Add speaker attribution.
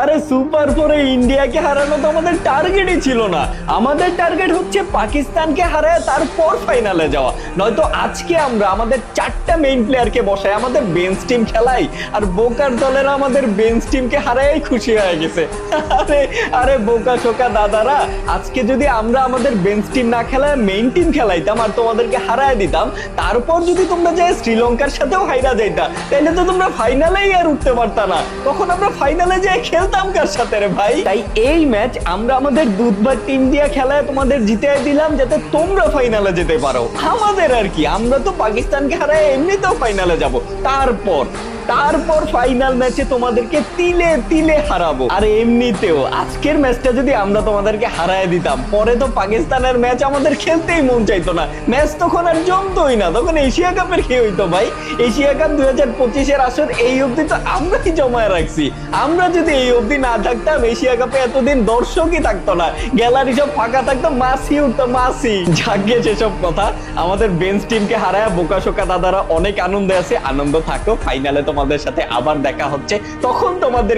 Speaker 1: আরে সুপার ফোরে ইন্ডিয়াকে হারানো তো আমাদের টার্গেটই ছিল না। আমাদের টার্গেট হচ্ছে পাকিস্তানকে হারায় তারপর ফাইনালে যাওয়া। নয়তো আজকে আমরা আমাদের চারটা মেইন প্লেয়ারকে বসাই, আমাদের বেঞ্চ টিম খেলাই, আর বোকার দলেরা আমাদের বেঞ্চ টিমকে হারাই খুশি হয়ে গেছে। আরে আরে বোকা শোকা দাদারা, আজকে যদি আমরা আমাদের বেঞ্চ টিম না খেলায় মেইন টিম খেলাইতাম আর তোমাদেরকে হারায় দিতাম, তারপর যদি তোমরা যাই শ্রীলঙ্কার সাথেও হাইরা যাইতা তাহলে তো তোমরা ফাইনালেই আর উঠতে পারতা না। তখন আমরা ফাইনালে যেয়ে খেলতাম কার সাথে রে ভাই? তাই এই ম্যাচ আমরা আমাদের দুধবার টিম দিয়া খেলায় তোমাদের জিতে দিলাম যাতে তোমরা ফাইনালে যেতে পারো। আমাদের আর কি, আমরা তো পাকিস্তানকে হারায় এমনিতেও ফাইনালে যাব। তারপর তারপর ফাইনাল ম্যাচে তোমাদেরকে তিলে তিলে হারাবো। আর এমনিতেও আজকের ম্যাচটা যদি আমরা তোমাদেরকে হারায় দিতাম, পরে তো পাকিস্তানের ম্যাচ আমাদের খেলতেই মন চাইতো না। ম্যাচ তখন আর জমতোই না, তখন এশিয়া কাপের খেয়ে হইতো ভাই। এশিয়া কাপ দুই হাজার পঁচিশের আসর এই অবধি তো আমরাই জমায় রাখছি। আমরা যদি এই অবধি না থাকতাম, এশিয়া কাপে এতদিন দর্শকই থাকতো না। গ্যালারি সব ফাঁকা থাকতো, মাসি উঠতো, মাসি। যাকে সেসব কথা, আমাদের বেঞ্চ টিমকে হারায় বোকা শোকা দাদারা অনেক আনন্দে আছে, আনন্দ থাকো ফাইনালে তোমাদের সাথে আবার দেখা হচ্ছে তখন তোমাদের